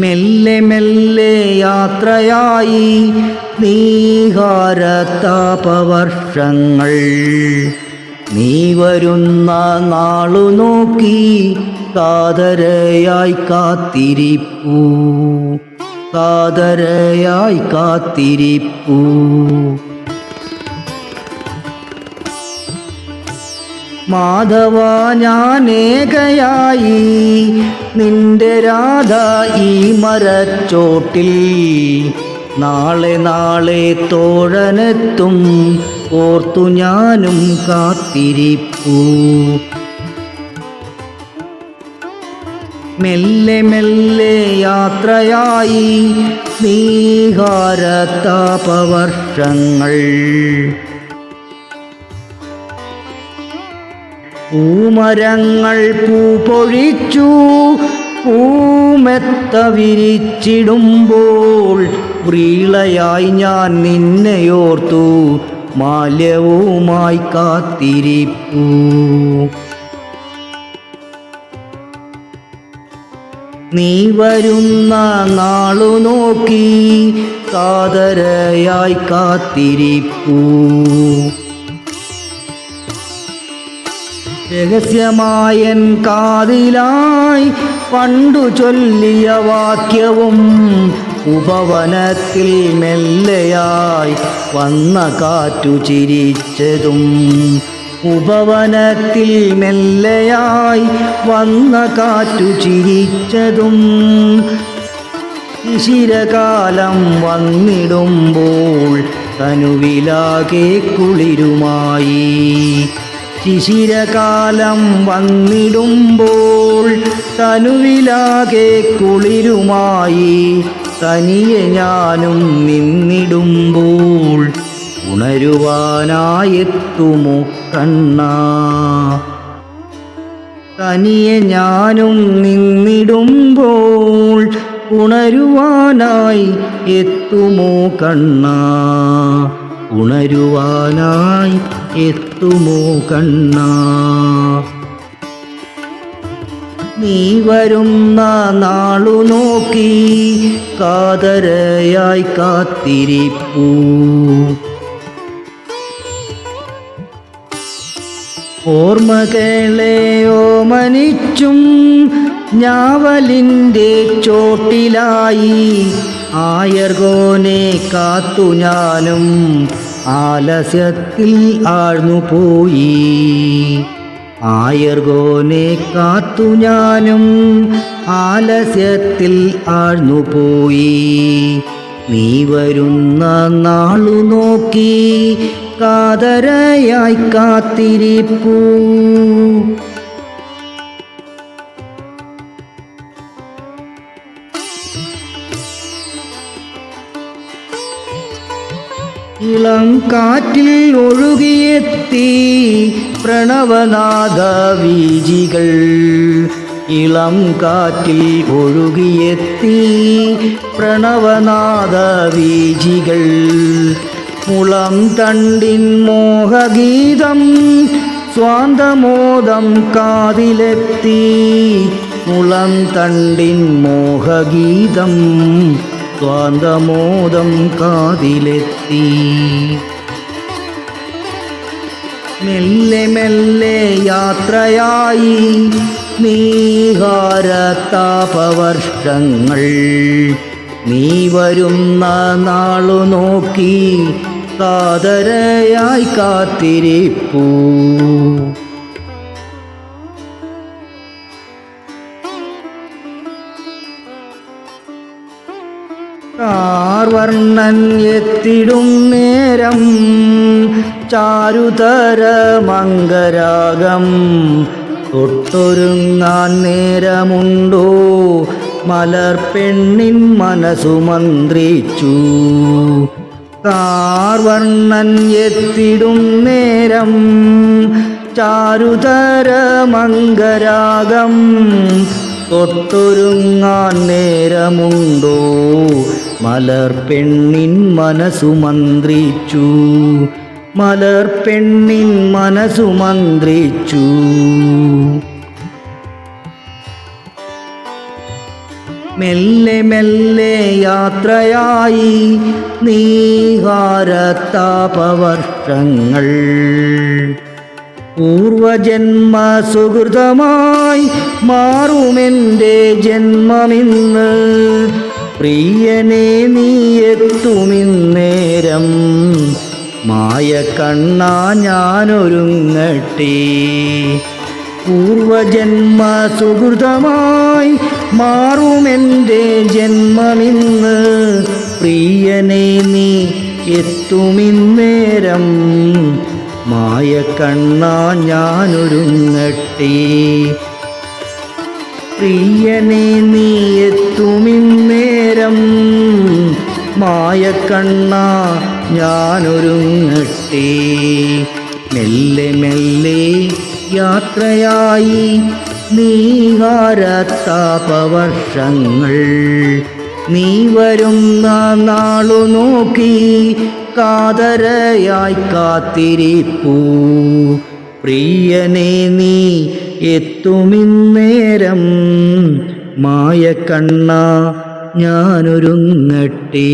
മെല്ലെ മെല്ലെ യാത്രയായി നീഹാരത്താപവർഷങ്ങൾ നീ വരുന്ന നാളു നോക്കി കാതരയായി കാത്തിരിപ്പൂ. കാതരയായി കാത്തിരിപ്പൂ. മാധവ ഞാനേകയായി. നിന്റെ രാധ ഈ മരച്ചോട്ടിൽ നാളെ നാളെ തോഴനെത്തും. ഓർത്തു ഞാനും കാത്തിരിപ്പൂ. മെല്ലെ മെല്ലെ യാത്രയായി. നീഹാരത്താപവർഷങ്ങൾ പൂമരങ്ങൾ പൂ പൊഴിച്ചു പൂമെത്ത വിരിച്ചിടുമ്പോൾ വ്രീളയായി ഞാൻ നിന്നെയോർത്തു മാല്യവുമായി കാത്തിരിപ്പൂ. നീ വരുന്ന നാളു നോക്കി കാതരയായി കാത്തിരിപ്പൂ. രഹസ്യമായൻ കാതിലായി പണ്ടു ചൊല്ലിയ വാക്യവും ഉപവനത്തിൽ മെല്ലയായി വന്ന കാറ്റു ചിരിച്ചതും ഉപവനത്തിൽ മെല്ലയായി വന്ന കാറ്റു ചിരിച്ചതും ശിശിരകാലം വന്നിടുമ്പോൾ തനുവിലാകെ കുളിരുമായി. ശിശിരകാലം വന്നിടുമ്പോൾ തനുവിലാകെ കുളിരുമായി തനിയെ ഞാനും നിന്നിടുമ്പോൾ ഉണരുവാനായെത്തുമോ കണ്ണ? തനിയെ ഞാനും നിന്നിടുമ്പോൾ ഉണരുവാനായി എത്തുമോ കണ്ണാ? ഉണരുവാനായി എത്തുമോ കണ്ണ? നീ വരുന്ന നാളു നോക്കി കാതരയായി കാത്തിരിപ്പൂ. ഓർമ്മകളെ മനിച്ചും ഞാവലിന്റെ ചോട്ടിലായി ആയർഗോനെ കാത്തു ഞാനും ആലസ്യത്തിൽ ആഴ്ന്നു പോയി. ആയർഗോനെ കാത്തു ഞാനും ആലസ്യത്തിൽ ആഴ്ന്നു പോയി. നീ വരുന്ന നാളു നോക്കി കാതരയായി കാത്തിരിപ്പൂ. இளங்காற்றில் ஒழுகிய தீ பிரணவநாத வீஜிகள் இளம் காற்றில் ஒழுகிய தீ பிரணவநாத வீஜிகள் முளம் தண்டின் மோககீதம் சுவாந்த மோதம் காதிலெத்தி. முளம் தண்டின் மோககீதம் സ്വാന്തമോദം കാതിലെത്തി. മെല്ലെ മെല്ലെ യാത്രയായി നീഹാരത്താപവർഷങ്ങൾ നീ വരുന്ന നാളു നോക്കി കാതരയായി കാത്തിരിപ്പൂ. കാർവർണൻ എത്തിടും നേരം ചാരുതര മംഗരാഗം. തൊട്ടൊരുങ്ങാൻ നേരമുണ്ടോ? മലർപ്പെണ്ണിൻ മനസ്സു മന്ത്രിച്ചു. കാർവർണൻ എത്തിടും നേരം ചാരുതര മംഗരാഗം. തൊട്ടൊരുങ്ങാൻ നേരമുണ്ടോ? മലർപ്പെണ്ണിൻ മനസ്സു മന്ത്രിച്ചു. മലർപ്പെണ്ണിൻ മനസ്സു മന്ത്രിച്ചു. മെല്ലെ മെല്ലെ യാത്രയായി നീഹാരത്താപവർഷങ്ങൾ പൂർവജന്മ സുഹൃതമായി മാറുമെന്റെ ജന്മമിന്ന്. പ്രിയനെ നീ എത്തുമിന്നേരം മായ കണ്ണാ ഞാനൊരുങ്ങട്ടെ. പൂർവജന്മ സുഹൃതമായി മാറുമെന്റെ ജന്മമിന്ന്. പ്രിയനെ നീ എത്തുമിന്നേരം. മായ കണ്ണാ ഞാനൊരുങ്ങട്ടെ. പ്രിയനെ നീ എത്തുമിന്നേരം മായ കണ്ണാ ഞാനൊരുങ്ങട്ടെ. മെല്ലെ മെല്ലെ യാത്രയായി. നീഹാരത്താപവർഷങ്ങൾ നീ വരുന്ന നാളു നോക്കി കാതരയായി കാത്തിരിപ്പൂ. പ്രിയനെ നീ എത്തുമിന്നേരം. മായ കണ്ണ ഞാനൊരുങ്ങട്ടെ.